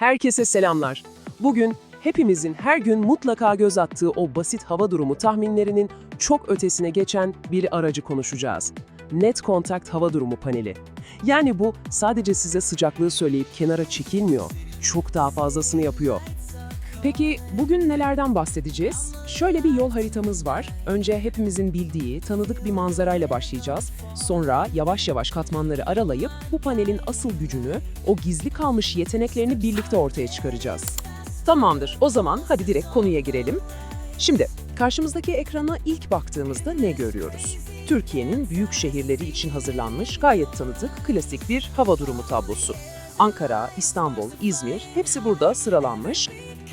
Herkese selamlar. Bugün hepimizin her gün mutlaka göz attığı o basit hava durumu tahminlerinin çok ötesine geçen bir aracı konuşacağız. Net Contact Hava Durumu Paneli. Yani bu sadece size sıcaklığı söyleyip kenara çekilmiyor. Çok daha fazlasını yapıyor. Peki bugün nelerden bahsedeceğiz? Şöyle bir yol haritamız var. Önce hepimizin bildiği, tanıdık bir manzarayla başlayacağız. Sonra yavaş yavaş katmanları aralayıp bu panelin asıl gücünü, o gizli kalmış yeteneklerini birlikte ortaya çıkaracağız. Tamamdır. O zaman hadi direkt konuya girelim. Şimdi karşımızdaki ekrana ilk baktığımızda ne görüyoruz? Türkiye'nin büyük şehirleri için hazırlanmış gayet tanıdık klasik bir hava durumu tablosu. Ankara, İstanbul, İzmir hepsi burada sıralanmış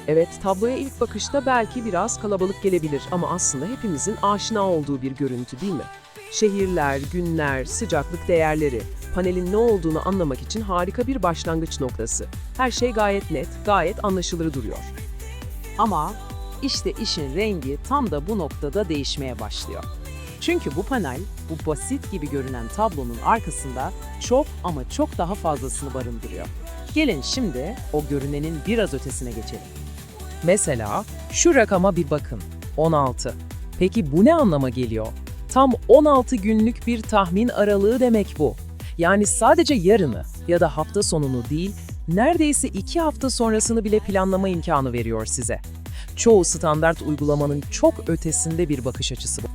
Evet, tabloya ilk bakışta belki biraz kalabalık gelebilir ama aslında hepimizin aşina olduğu bir görüntü değil mi? Şehirler, günler, sıcaklık değerleri, panelin ne olduğunu anlamak için harika bir başlangıç noktası. Her şey gayet net, gayet anlaşılır duruyor. Ama işte işin rengi tam da bu noktada değişmeye başlıyor. Çünkü bu panel, bu basit gibi görünen tablonun arkasında çok ama çok daha fazlasını barındırıyor. Gelin şimdi o görünenin biraz ötesine geçelim. Mesela şu rakama bir bakın. 16. Peki bu ne anlama geliyor? Tam 16 günlük bir tahmin aralığı demek bu. Yani sadece yarını ya da hafta sonunu değil, neredeyse 2 hafta sonrasını bile planlama imkanı veriyor size. Çoğu standart uygulamanın çok ötesinde bir bakış açısı bu.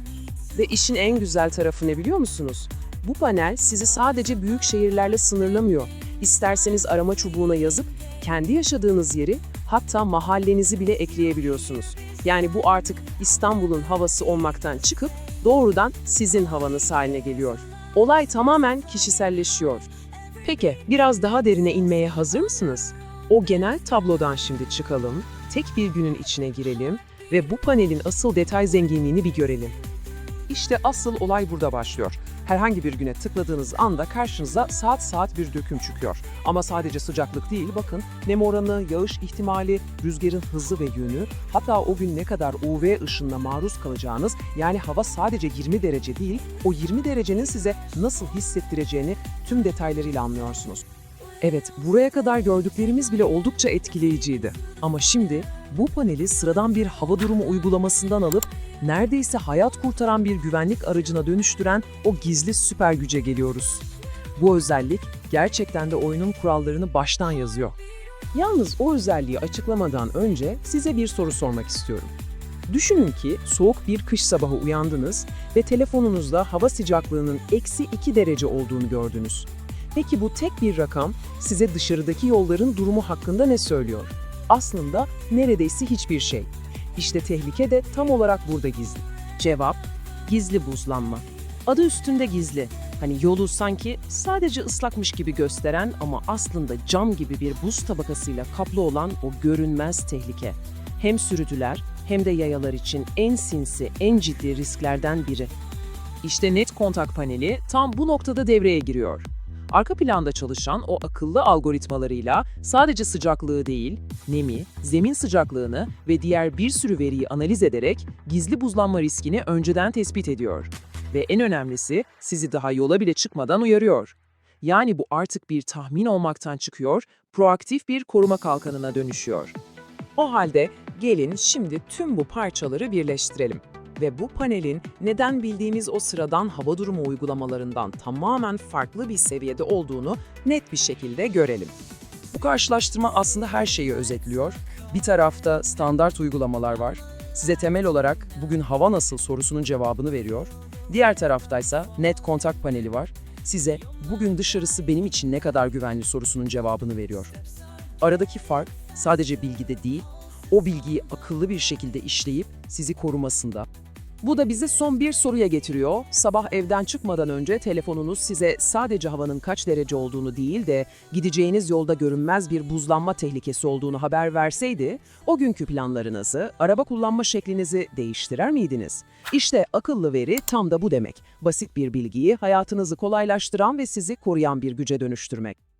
Ve işin en güzel tarafı ne biliyor musunuz? Bu panel sizi sadece büyük şehirlerle sınırlamıyor. İsterseniz arama çubuğuna yazıp kendi yaşadığınız yeri hatta mahallenizi bile ekleyebiliyorsunuz. Yani bu artık İstanbul'un havası olmaktan çıkıp doğrudan sizin havanız haline geliyor. Olay tamamen kişiselleşiyor. Peki biraz daha derine inmeye hazır mısınız? O genel tablodan şimdi çıkalım, tek bir günün içine girelim ve bu panelin asıl detay zenginliğini bir görelim. İşte asıl olay burada başlıyor. Herhangi bir güne tıkladığınız anda karşınıza saat saat bir döküm çıkıyor. Ama sadece sıcaklık değil bakın nem oranı, yağış ihtimali, rüzgarın hızı ve yönü, hatta o gün ne kadar UV ışınına maruz kalacağınız yani hava sadece 20 derece değil, o 20 derecenin size nasıl hissettireceğini tüm detaylarıyla anlıyorsunuz. Evet, buraya kadar gördüklerimiz bile oldukça etkileyiciydi. Ama şimdi bu paneli sıradan bir hava durumu uygulamasından alıp neredeyse hayat kurtaran bir güvenlik aracına dönüştüren o gizli süper güce geliyoruz. Bu özellik gerçekten de oyunun kurallarını baştan yazıyor. Yalnız o özelliği açıklamadan önce size bir soru sormak istiyorum. Düşünün ki soğuk bir kış sabahı uyandınız ve telefonunuzda hava sıcaklığının eksi 2 derece olduğunu gördünüz. Peki bu tek bir rakam size dışarıdaki yolların durumu hakkında ne söylüyor? Aslında neredeyse hiçbir şey. İşte tehlike de tam olarak burada gizli. Cevap, gizli buzlanma. Adı üstünde gizli. Hani yolu sanki sadece ıslakmış gibi gösteren ama aslında cam gibi bir buz tabakasıyla kaplı olan o görünmez tehlike. Hem sürücüler hem de yayalar için en sinsi, en ciddi risklerden biri. İşte net kontak paneli tam bu noktada devreye giriyor. Arka planda çalışan o akıllı algoritmalarıyla sadece sıcaklığı değil, nemi, zemin sıcaklığını ve diğer bir sürü veriyi analiz ederek gizli buzlanma riskini önceden tespit ediyor. Ve en önemlisi sizi daha yola bile çıkmadan uyarıyor. Yani bu artık bir tahmin olmaktan çıkıyor, proaktif bir koruma kalkanına dönüşüyor. O halde gelin şimdi tüm bu parçaları birleştirelim ve bu panelin neden bildiğimiz o sıradan hava durumu uygulamalarından tamamen farklı bir seviyede olduğunu net bir şekilde görelim. Bu karşılaştırma aslında her şeyi özetliyor. Bir tarafta standart uygulamalar var. Size temel olarak bugün hava nasıl sorusunun cevabını veriyor. Diğer taraftaysa net kontak paneli var. Size bugün dışarısı benim için ne kadar güvenli sorusunun cevabını veriyor. Aradaki fark sadece bilgide değil, o bilgiyi akıllı bir şekilde işleyip sizi korumasında. Bu da bizi son bir soruya getiriyor. Sabah evden çıkmadan önce telefonunuz size sadece havanın kaç derece olduğunu değil de gideceğiniz yolda görünmez bir buzlanma tehlikesi olduğunu haber verseydi, o günkü planlarınızı, araba kullanma şeklinizi değiştirir miydiniz? İşte akıllı veri tam da bu demek. Basit bir bilgiyi hayatınızı kolaylaştıran ve sizi koruyan bir güce dönüştürmek.